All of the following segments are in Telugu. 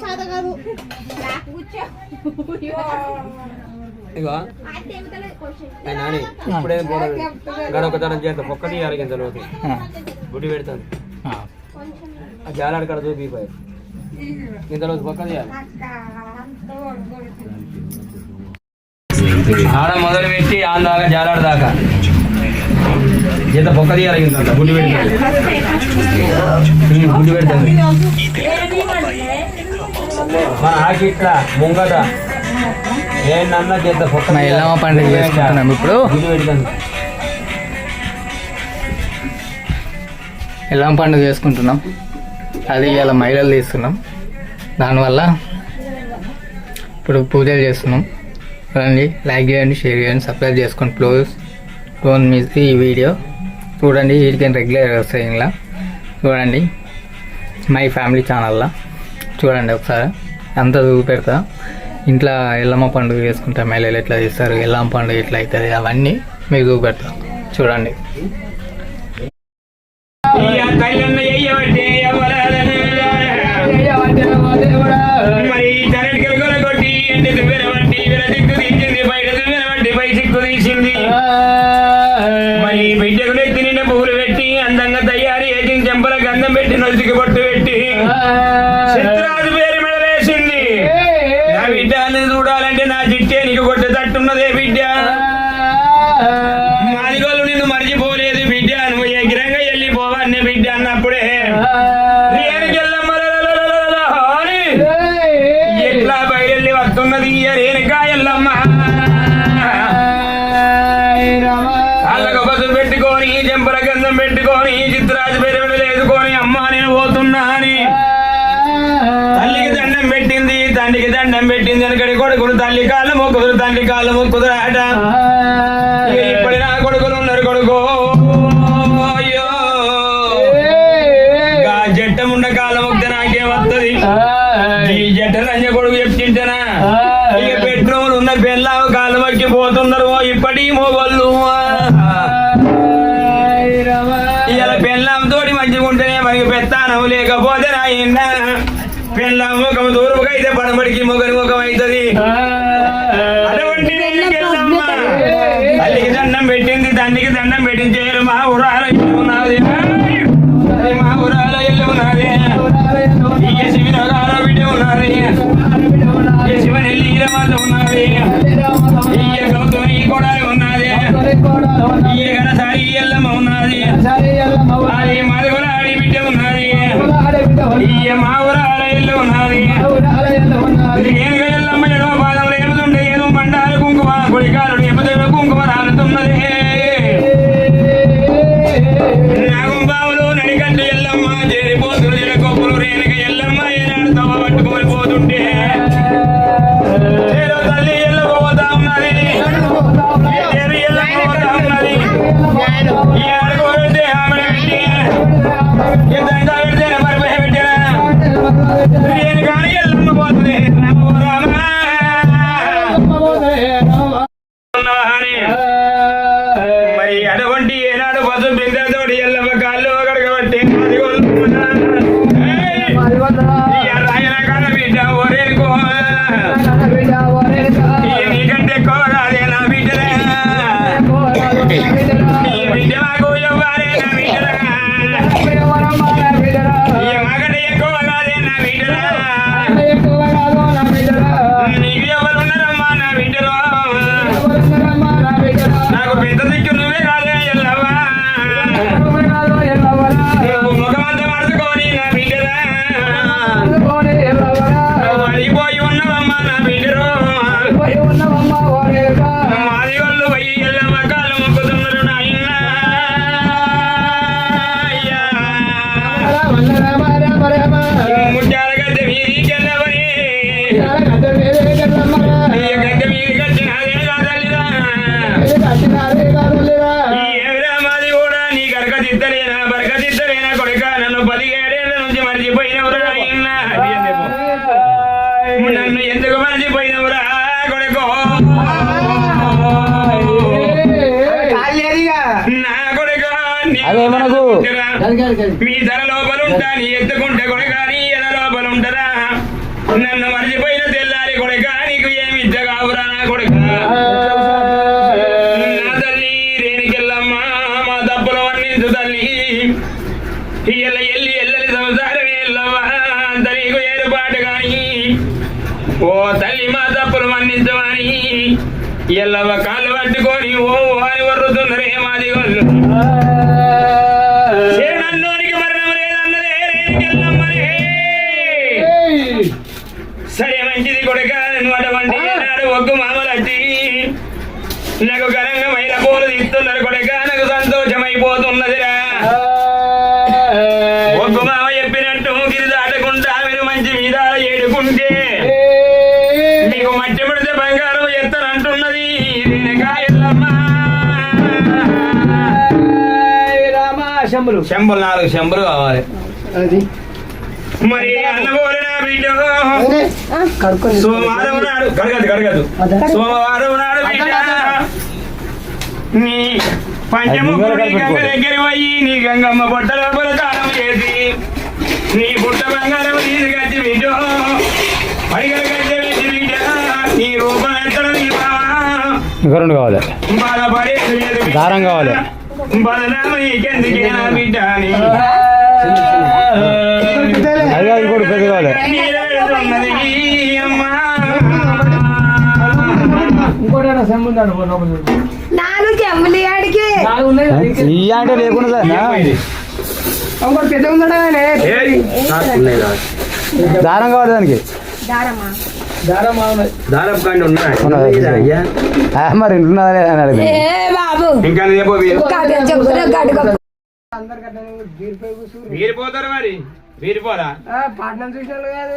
సాదా కాదు ఇగో నాని ఇప్పుడే గోడలు గడొకతనం చేస్తాం ఒక్కటి అరగింత లోకి గుడి పెడతాను. ఆ. జాలాడు కడ చూపి ఇంతలో పక్క ఆడ మొదలు పెట్టి ఆందాక జాలాడు దాకా. ఎంత పొక్క తీయాలంట గుడ్డి పెడతాడు గుడ్డి పెడతాడు మన ఆకి ఇట్లా ముంగట ఏంటన్నా చేత పొక్క ఎలా పండుగ చేస్తున్నాం ఇప్పుడు. గుడ్డి పెడతాను ఎలా పండుగ చేసుకుంటున్నాం. అది ఇలా మహిళలు తీస్తున్నాం. దానివల్ల ఇప్పుడు పూజలు చేస్తున్నాం. చూడండి లైక్ చేయండి షేర్ చేయండి సబ్స్క్రైబ్ చేసుకోండి క్లోజ్ డోంట్ మిస్ ఈ వీడియో చూడండి వీటికి రెగ్యులర్ వస్తాయి ఇంకా చూడండి మై ఫ్యామిలీ ఛానల్లో చూడండి ఒకసారి అంతా చూపెడతా ఇంట్లో ఎల్లమ్మ పండుగ చేసుకుంటా మహిళలు ఎట్లా చేస్తారు ఎల్లమ్మ పండుగ ఎట్లా అవుతుంది అవన్నీ మీకు చూపెడతాం. చూడండి. దండం పెట్టింది వెనకడి కొడుకును తల్లి కాలము కుదురు తల్లి కాలము కుదురాట. నన్ను ఎందుకు మర్చిపోయినవురా కొడుకో? మీ ధర లోపలుంటా నీ ఎత్తుకుంటే కొడుకా నీ ఎడ లోపలుంటరా? నన్ను మర్చిపోయి సరే మంచిది కొడుక నువ్వు అటువంటి నాడు ఒగ్గు నాకు ఘనంగా మైల పూలు తీస్తున్నారు కొడుక నాకు సంతోషమైపోతున్నదిరా ఒగ్గు మామ చెప్పినట్టు గిరి దాటకుండా మీరు మంచి మీద ఏడుకుంటే మీకు మట్టి పడితే బంగారం ఎత్తనంటున్నది శంభులు. శంభులు నాలుగు శంభులు కావాలి. మరి అన్నబోలిన బిడ్డ? సోమవారం నాడు. కడగదు కడగదు. సోమవారం నాడు బిడ్డ. నీ పంచముఖుడు నీ గంగ దగ్గర పోయి నీ గంగమ్మ బొట్ట లోపల తాళం చేసి నీ బుట్ట బంగారం తీసుకొచ్చి బిడ్డ. అడిగలు కట్టి వేసి బిడ్డ. నీ రూపం ఎక్కడ నీ బావా ఇంకా రెండు కావాలి దారం కావాలి. బిడ్డ అది కాదు ఇంకోటి పెద్ద కావాలి నీరెడుతున్నది ఈ అమ్మ. ఇంకోటి శంభులు నాలుగు చెమ్ములు ఆడికి ఈ అంటే లేకుండా ఇంకోటి పెద్ద ఉందా ఏయ్, దారం కావాలి దానికి మరి ఇంటున్నదా లేదా బాబు. ఇంకా వీరిపోతారు మరి? వీరిపోరా పాట్నం చూసిన వాళ్ళు కాదు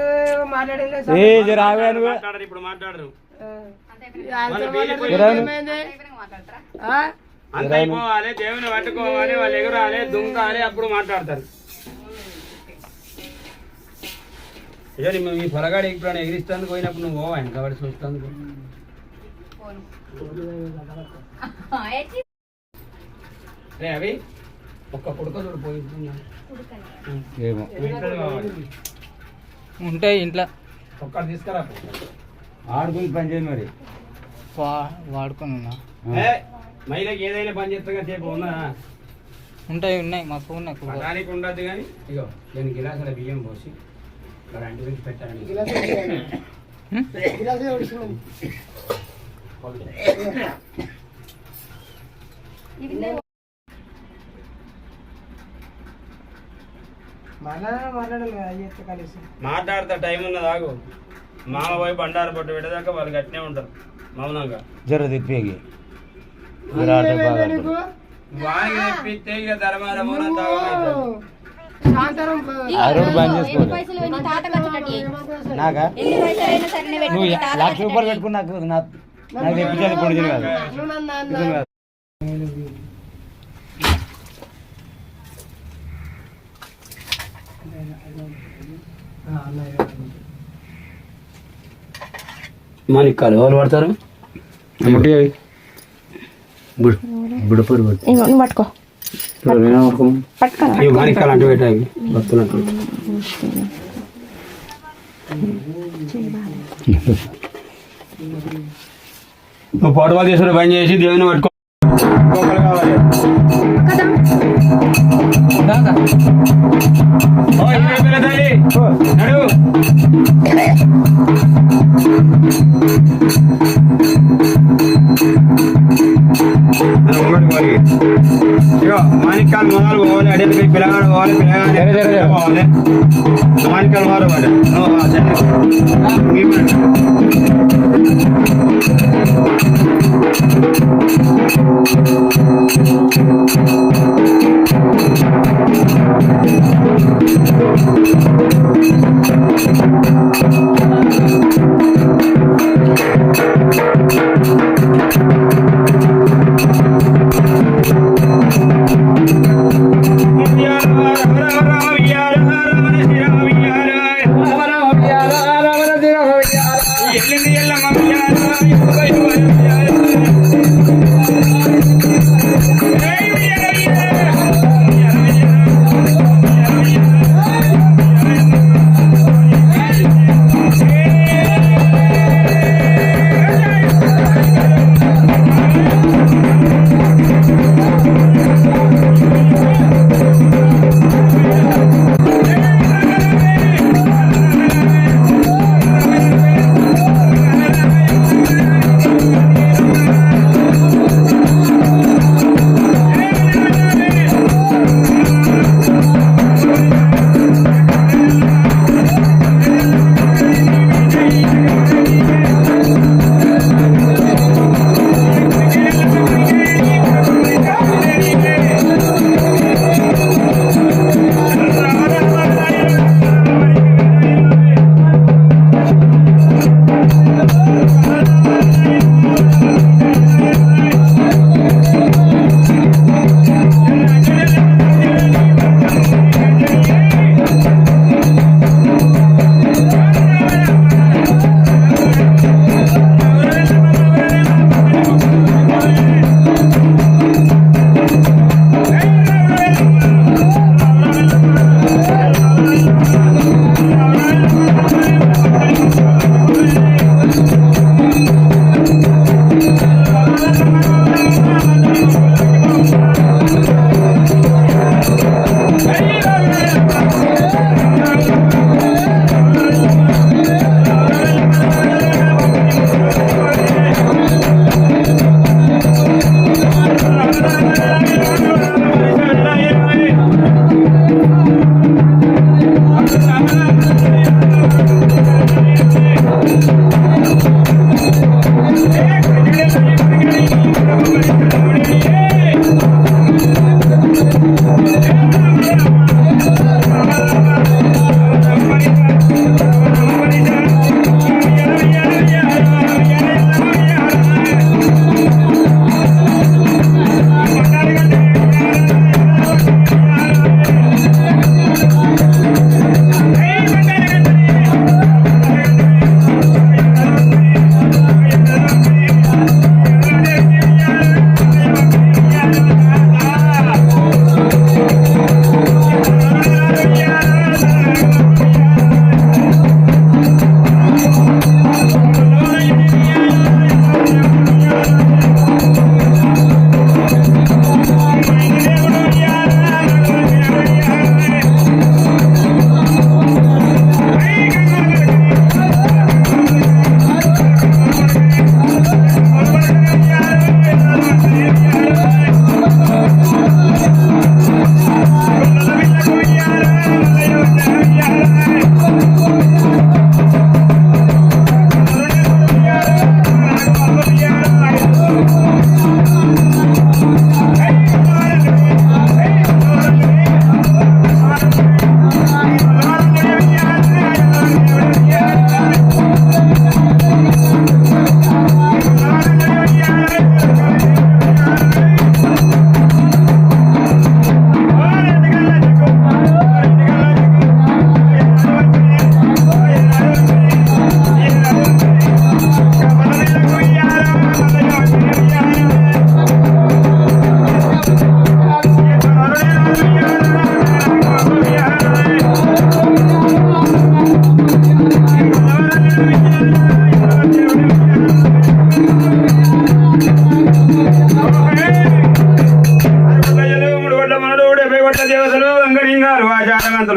మాట్లాడింది ఏ జర ఆగే నువ్వు మాట్లాడరు ఇప్పుడు మాట్లాడరు. అంత అయిపోవాలి దేవుని పట్టుకోవాలి వాళ్ళు ఎగురాలి దుంకాలి అప్పుడు మాట్లాడతారు. మీ పొలగాడు ఎగిరిస్తాను పోయినప్పుడు నువ్వు పోవా కాబట్టి చూస్తాను రే అవి ఒక్క పుడక చూడు ఏమో. ఉంటాయి ఇంట్లో. ఒక్కటి తీసుకురా. ఆడుకుని పని చేయదు మరి. వాడుకొని ఉన్నా. ఏ, మహిళకి ఏదైనా పని చేస్తాగా చెప్పు ఉందా? ఉంటాయి ఉన్నాయి మా ఫోన్ దానికి ఉండదు కానీ ఇగో నేను గిలాసుల బియ్యం పోసి అంటి పెట్టి పెట్టాను గిలాసే మాట్లాడతా టైం ఉన్నది ఆగు. మామ పోయి బండారు పట్టు పెట్టేదాకా వాళ్ళు గట్టినే ఉంటారు మౌనంగా. జర తిప్పేగి నీకు? వానికి తెప్పిస్తే ఇక ధర్మారం బంద్ నువ్వు లక్ష రూపాయలు నాకు నా- నాకు తెప్పించాలి కాదు మాణిక్కాలు ఎవరు పడతారు. బుడపూరు పట్టుకో. అంటూ పెట్టాయి నువ్వు పోటవాలు పని చేసి దేవుని పట్టుకో. కావాలి ఓ, ఇరవై వేల తల్లి. నడు. నా ముంగడికి పోయి. ఇగో, మాణిక్యాలు మొదలు పోవాలి అడిగి పిల్లగాడు పోవాలి పిల్లగాడు జర, జర, జర. పోవాలి మాణిక్యాలు మొదలు పోవాలి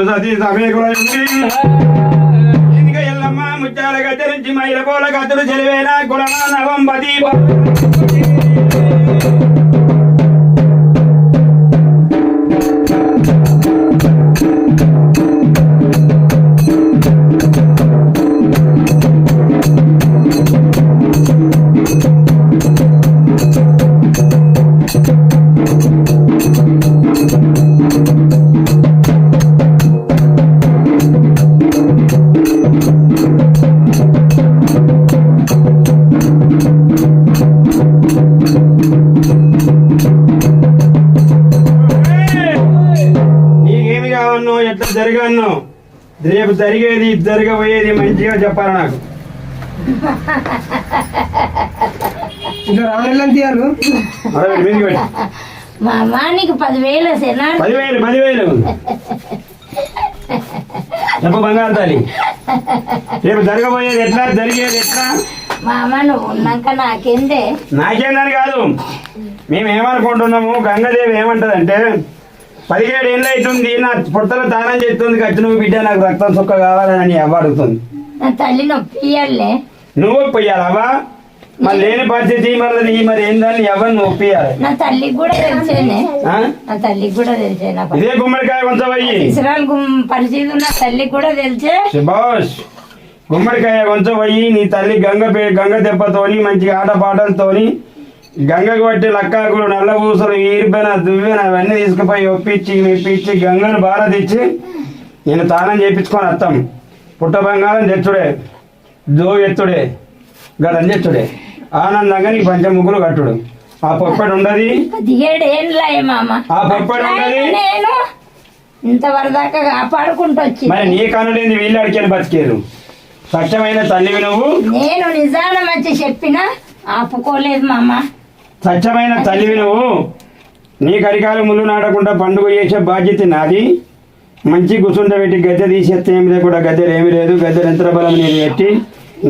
సతీ సమేకుల ఎల్లమ్మ ముత్యాల గద్దరించి నుంచి మైల పోల గద్దెలు చెలివేన కులమా దీప. నీకేమి కావన్నో ఎట్లా జరగన్నో? రేపు జరిగేది జరగబోయేది మంచిగా చెప్పాలి నాకు. అరే, మీదికి పెట్టు. మా అమ్మ నీకు పదివేలు సేనా పదివేలు పదివేలు. చెప్పు బంగారు తల్లి. రేపు జరగబోయేది ఎట్లా జరిగేది ఎట్లా? మా అమ్మ నువ్వు ఉన్నాక నాకేందే? నాకేందని కాదు. మేము ఏమనుకుంటున్నాము గంగదేవి ఏమంటదంటే పదిహేడు ఏళ్ళు అవుతుంది నా పుట్టలో దానం చేస్తుంది కచ్చి నువ్వు బిడ్డ నాకు రక్తం చుక్క కావాలని అవ్వ అడుగుతుంది. నా తల్లి నొప్పి ఇయ్యాలే. నువ్వు ఒప్పియాలవా మరి లేని పరిస్థితి ఈ మరి ఏందని ఎవరు నువ్వు ఒప్పియాలి నా తల్లికి కూడా తెలిసేనే? నా తల్లికి కూడా తెలిసే ఇదే గుమ్మడికాయ ఇసరాలు పరిస్థితి నా తల్లికి కూడా తెలిసే. సుభాష్ గుమ్మడికాయ అయ్యి నీ తల్లి గంగ గంగ దెబ్బతోని మంచి ఆట పాటలతోని గంగకు పట్టి లక్కాకులు నల్ల పూసలు ఈరిపోయిన దువ్వెన అవన్నీ తీసుకుపోయి ఒప్పించి మెప్పించి గంగను బార తెచ్చి నేను తానం చేయించుకొని వస్తాం. పుట్ట బంగారం తెచ్చుడే దో ఎత్తుడే గడని తెచ్చుడే. ఆనందంగా నీకు పంచ ముగ్గులు కట్టుడు. ఆ పొప్పటి ఉండదు? ఆ పొప్పటి ఉండదు? ఇంతవరదాకా కాపాడుకుంటూ వచ్చి మరి నీ కనులేంది వీళ్ళు అడికేది బతికేరు. స్వచ్ఛమైన తల్లివి నువ్వు? నేను నిజానం వచ్చి చెప్పినా ఆపుకోలేదు మామ. స్వచ్ఛమైన తల్లివి నువ్వు? నీ కరికాలు ముళ్ళు నాటకుండా పండుగ చేసే బాధ్యత నాది. మంచి గుసుండ పెట్టి గద్దె తీసేస్తే ఏమి లేకుండా గద్దెలు ఏమి లేదు. గద్దె యంత్ర బలం నీది పెట్టి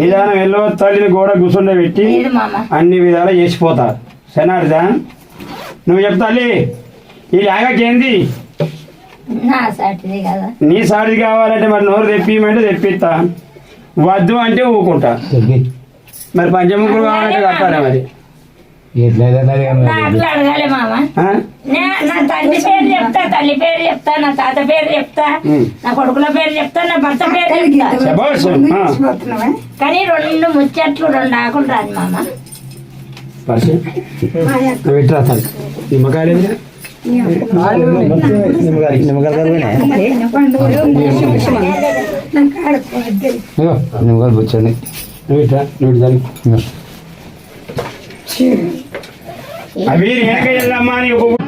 నిదానం ఎల్లో తల్లిని కూడా గుసుండ పెట్టి లేదు మామ. అన్ని విధాలు చేసిపోతా. సెనాడిదా నువ్వు చెప్తా తల్లి ఈ లాగకేంది నా సాటిది కావాలంటే మరి నోరు తెప్పిమంటే తెప్పిస్తా. వద్దు అంటే ఊకుంటా. మరి పంచముఖులు కావాలంటే కట్టాలి మరి? నా అట్లా అడగాలి మామ? నే- నా తల్లి పేరు చెప్తా తల్లి పేరు చెప్తా నా తాత పేరు చెప్తా నా కొడుకుల పేరు చెప్తా నా భర్త పేరు చెప్తా. శభాష్. ఆ. కానీ రెండు ముచ్చట్లు రెండు ఆకులు రాదు మామ. తల్లి. నిమ్మకాయలు ఏదిరా? నిమ్మకాయలు బొచ్చండి నువ్వు ఇట్రా నువ్వు అవి వెనక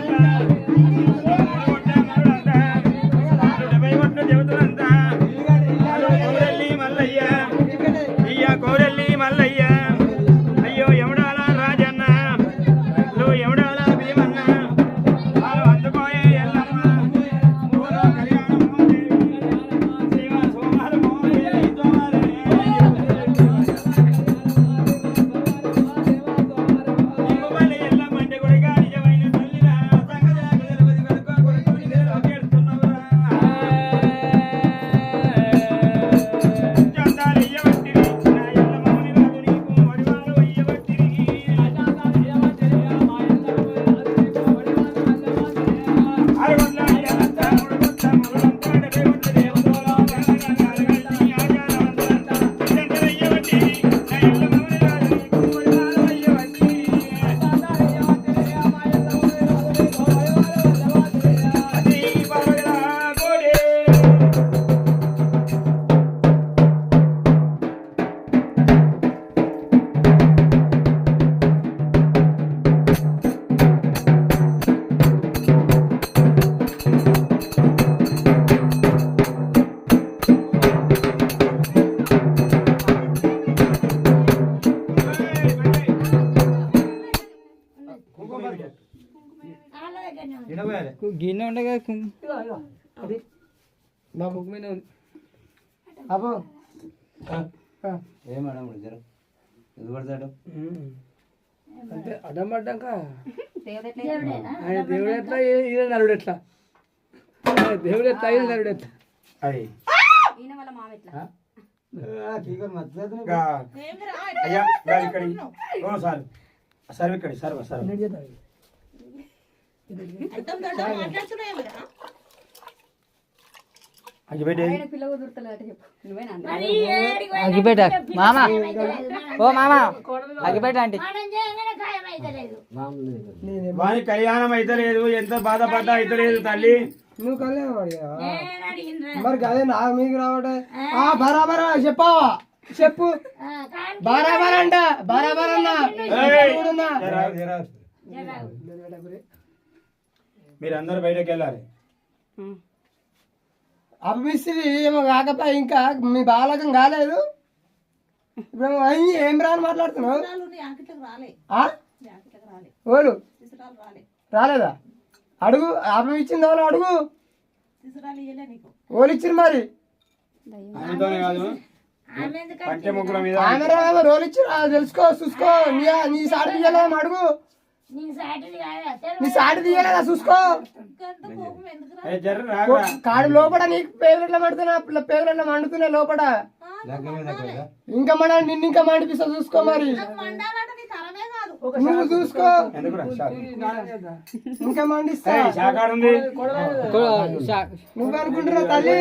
మా బుక్ మీద ఉంది. అబ్బో. అంటే అడ్డం పడ్డాక. ఆయన దేవుడు ఎట్లా? ఈయన నరుడు ఎట్లా? దేవుడు ఎట్లా? ఈయన నరుడు ఎట్లా? అది ఈయన వాళ్ళ మామ ఎట్లా? అయ్యా గా ఇక్కడి ఓ సార్ సార్ ఇక్కడి సార్ సార్ అది పెట్టేది ఆయన పిల్ల కుదురుతలేదట చెప్పు నువ్వేనా అన్న? మరి ఏడికి పోయినా అగ్గిపేట మామ. ఓ మామ. అగ్గిపేట ఆంటీ. వాని కళ్యాణం అయితే లేదు ఎంత బాధపడ్డా అయితే లేదు తల్లి. నువ్వు కళ్యాణం మరి అదే నా మీకు రావటే? ఆ. బరాబరా చెప్పావా? చెప్పు. బరాబర్ అంట బరాబర్ అన్న. మీరందరూ బయటకు వెళ్ళాలి అభిమిస్త్రి ఏమో కాకపోయి ఇంకా మీ బాలకం కాలేదు. ఇప్పుడు అయ్యి ఏం రాని మాట్లాడుతున్నావు? ఆ? ఓలు రాలేదా? అడుగు అభి ఇచ్చింది ఎవరు అడుగు. ఓలు ఇచ్చింది మరి? ఆమె ఆమె రోలు ఇచ్చి తెలుసుకో చూసుకో. నీ తీయలేము అడుగు. నీ సాటి తీయలేదా? చూసుకో. కాడు లోపల నీకు పేగులెట్లా పడుతున్నా పేగులెట్లా మండుతున్నాయి లోపల. ఇంకా మన నిన్ను ఇంకా మండిపిస్తా చూసుకో మరి. నువ్వు చూసుకో. ఇంకా మండిస్తా. నువ్వు అనుకుంటున్నావు తల్లి?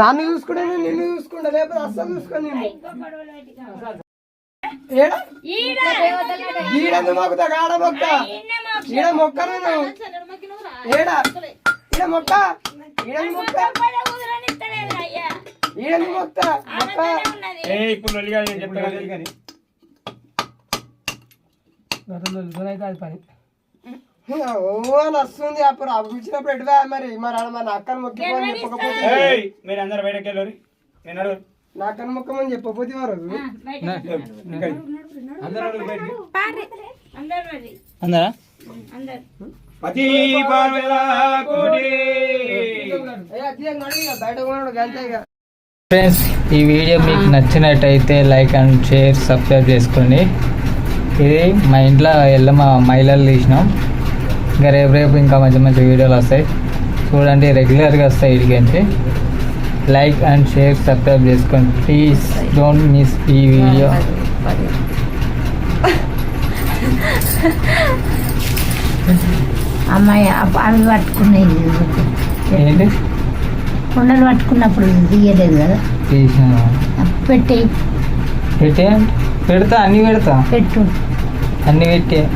నన్ను చూసుకుంటే నిన్ను చూసుకుంటా లేకపోతే అస్సలు చూసుకో నేను ఇంకో గొడవలు పెట్టి కావాలి. ఏడ? ఈడ ఈడందు మొక్కుతా గాడ మొక్క. ఈయన మాకు ఈడ మొక్క నేను ఏడ? ఈడ మొక్క? ఈడందు మొక్క? ఈడందు మొక్క? మొక్క? ఇప్పుడు చెప్తా కదా కానీ ఓ అని వస్తుంది అప్పుడు అవి ఇచ్చినప్పుడు ఎటువా మరి? మరి ఆడ మన అక్కని మొక్కిపోని చెప్పకపోతే ఏయ్, మీరు అందరు బయటకు వెళ్ళరు. నేను అడుగు నా అక్కని మొక్కమని చెప్పకపోతే వారు అందరూ పతి బయట కొనడు ఫ్రెండ్స్ ఈ వీడియో మీకు నచ్చినట్టయితే లైక్ అండ్ షేర్ సబ్స్క్రైబ్ చేసుకోండి. ఇది మా ఇంట్లో ఎల్లమ్మ మహిళలు తీసినాం. ఇంకా రేపు రేపు ఇంకా మంచి మంచి వీడియోలు వస్తాయి. చూడండి రెగ్యులర్గా వస్తాయి ఇడికి లైక్ అండ్ షేర్ సబ్స్క్రైబ్ చేసుకోండి. ప్లీజ్ డోంట్ మిస్ ఈ వీడియో. అమ్మాయి అప్ప- అవి పట్టుకునేది ఏంటి? కుండలు పట్టుకున్నప్పుడు తీయలేదు కదా. పెట్టి పెట్టే పెడతా అన్ని పెడతా? పెట్టు. అన్ని పెట్టే.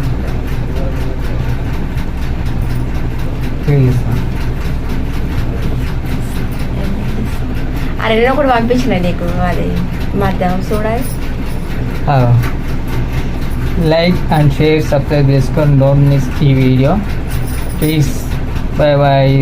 తీస్తా. అరే నేను ఒకటి పంపించిన నీకు అది మధ్యాహ్నం చూడాలి లైక్ అండ్ షేర్ సబ్స్క్రైబ్ చేసుకొని డోంట్ మిస్ ఈ వీడియో ప్లీజ్ బాయ్ బాయ్